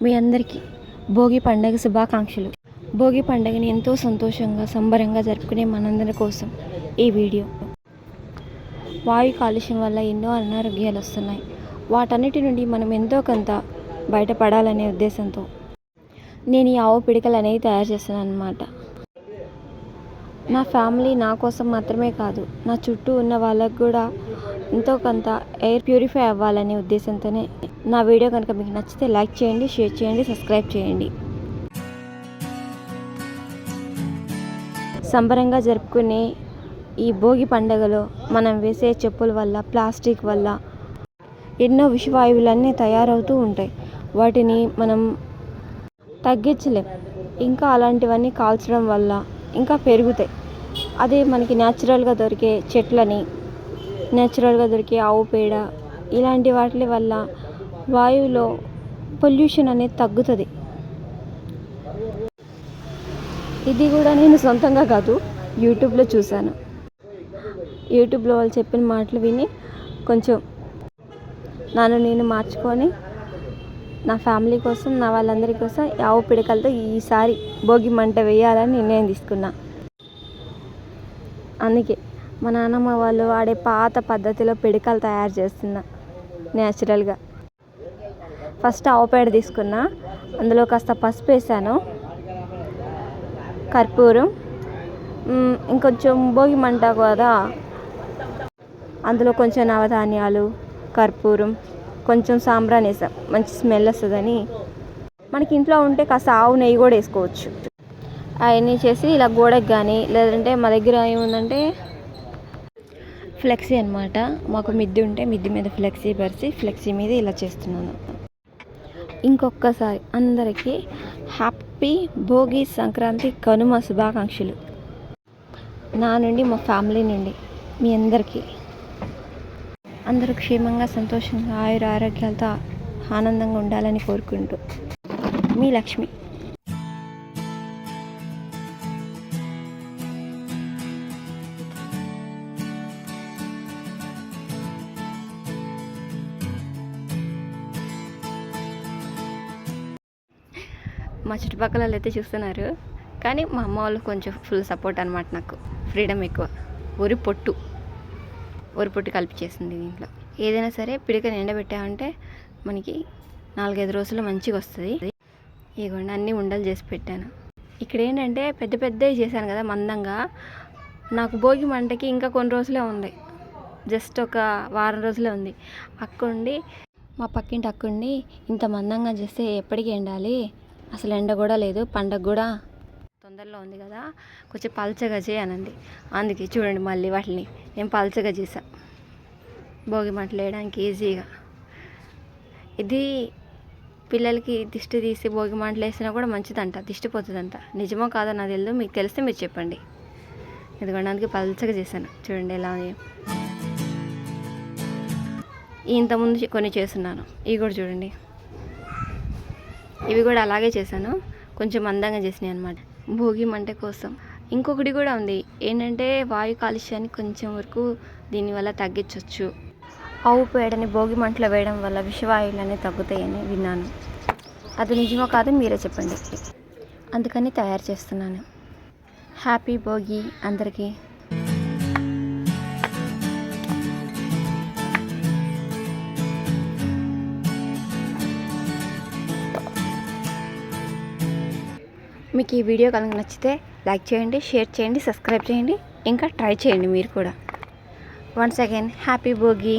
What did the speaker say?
మీ అందరికీ భోగి పండగ శుభాకాంక్షలు. భోగి పండగని ఎంతో సంతోషంగా సంబరంగా జరుపుకునే మనందరి కోసం ఈ వీడియో. వాయు కాలుష్యం వల్ల ఎన్నో అనారోగ్యాలు వస్తున్నాయి. వాటన్నిటి నుండి మనం ఎంతో కొంత బయటపడాలనే ఉద్దేశంతో నేను ఈ ఆవు పిడికలు అనేవి తయారు చేస్తున్నాను అనమాట నా ఫ్యామిలీ నా కోసం మాత్రమే కాదు నా చుట్టూ ఉన్న వాళ్ళకు కూడా ఎంతో కొంత ఎయిర్ ప్యూరిఫై అవ్వాలనే ఉద్దేశంతోనే నా వీడియో కనుక మీకు నచ్చితే లైక్ చేయండి షేర్ చేయండి సబ్స్క్రైబ్ చేయండి. సంబరంగా జరుపుకునే ఈ భోగి పండుగలో మనం వేసే చెప్పుల వల్ల ప్లాస్టిక్ వల్ల ఎన్నో విషవాయువులన్నీ తయారవుతూ ఉంటాయి. వాటిని మనం తగ్గించలేం. ఇంకా అలాంటివన్నీ కాల్చడం వల్ల ఇంకా పెరుగుతాయి. అదే మనకి న్యాచురల్గా దొరికే చెట్లని న్యాచురల్గా దొరికే ఆవు పేడ ఇలాంటి వాటి వల్ల వాయువులో పొల్యూషన్ అనేది తగ్గుతుంది. ఇది కూడా నేను సొంతంగా కాదు యూట్యూబ్లో చూశాను. యూట్యూబ్లో వాళ్ళు చెప్పిన మాటలు విని కొంచెం నన్ను నేను మార్చుకొని నా ఫ్యామిలీ కోసం నా వాళ్ళందరి కోసం ఆవు పిడకలతో ఈసారి భోగి మంట వేయాలని నిర్ణయం తీసుకున్నా. అందుకే మా నాన్నమ్మ వాళ్ళు వాడే పాత పద్ధతిలో పిడకలు తయారు చేస్తున్నా న్యాచురల్గా ఫస్ట్ ఆవు పేడ తీసుకున్నా. అందులో కాస్త పసుపు వేసాను. కర్పూరం. ఇంకొంచెం భోగి మంట కదా. అందులో కొంచెం నవధాన్యాలు కర్పూరం కొంచెం సాంబ్రాన్ వేసాం. మంచి స్మెల్ వస్తుందని. మనకి ఇంట్లో ఉంటే కాస్త ఆవు నెయ్యి కూడా వేసుకోవచ్చు. అవన్నీ చేసి ఇలా గోడకి కానీ లేదంటే మా దగ్గర ఏముందంటే ఫ్లెక్సీ అనమాట మాకు మిద్ది ఉంటే మిద్ది మీద ఫ్లెక్సీ పరిచి ఫ్లెక్సీ మీద ఇలా చేస్తున్నాను. ఇంకొకసారి అందరికీ హ్యాపీ భోగి సంక్రాంతి కనుమ శుభాకాంక్షలు. నా నుండి మా ఫ్యామిలీ నుండి మీ అందరికీ. అందరూ క్షేమంగా సంతోషంగా ఆయుర ఆరోగ్యాలతో ఆనందంగా ఉండాలని కోరుకుంటూ. మీ లక్ష్మి. మా చుట్టుపక్కల వాళ్ళు అయితే చూస్తున్నారు. కానీ మా అమ్మ వాళ్ళు కొంచెం ఫుల్ సపోర్ట్ అనమాట నాకు. ఫ్రీడమ్ ఎక్కువ. ఒరి పొట్టు. ఒరి పొట్టు కలిపి చేసింది దీంట్లో. ఏదైనా సరే పిడిక ఎండబెట్టామంటే మనకి నాలుగైదు రోజులు మంచిగా వస్తుంది. ఇదిగోండి అన్ని ఉండలు చేసి పెట్టాను. ఇక్కడ ఏంటంటే పెద్ద పెద్దవి చేశాను కదా మందంగా. నాకు భోగి మంటకి ఇంకా కొన్ని రోజులే ఉంది. జస్ట్ ఒక వారం రోజులే ఉంది. అక్కుండి మా పక్కింటి అక్కుండి ఇంత మందంగా చేస్తే ఎప్పటికి ఎండాలి? అసలు ఎండ కూడా లేదు పండగ కూడా తొందరలో ఉంది కదా. కొంచెం పల్చగా చేయనండి అందుకే చూడండి మళ్ళీ వాటిని. నేను పల్చగా చేసా భోగి మంటలు వేయడానికి ఈజీగా. ఇది పిల్లలకి దిష్టి తీసి భోగి మంటలు వేసినా కూడా మంచిదంట దిష్టి పోతుందంట. నిజమో కాదో నాకు తెలియదు మీకు తెలిస్తే మీరు చెప్పండి. ఎందుకంటే అందుకే పల్చగా చేశాను చూడండి ఎలా ఇంతకుముందు కొన్ని చేస్తున్నాను. ఇవి కూడా చూడండి. ఇవి కూడా అలాగే చేశాను. కొంచెం అందంగా చేసినాయి అనమాట భోగి మంట కోసం. ఇంకొకటి కూడా ఉంది. ఏంటంటే వాయు కాలుష్యాన్ని కొంచెం వరకు దీనివల్ల తగ్గించవచ్చు ఆవు పేడని భోగి మంటలో వేయడం వల్ల విషవాయువులన్నీ తగ్గుతాయని విన్నాను. అది నిజమో కాదు మీరే చెప్పండి. అందుకని తయారు చేస్తున్నాను. హ్యాపీ భోగి అందరికీ. మీకు ఈ వీడియో కనుక నచ్చితే లైక్ చేయండి షేర్ చేయండి సబ్స్క్రైబ్ చేయండి ఇంకా ట్రై చేయండి మీరు కూడా. Once again happy Bhogi.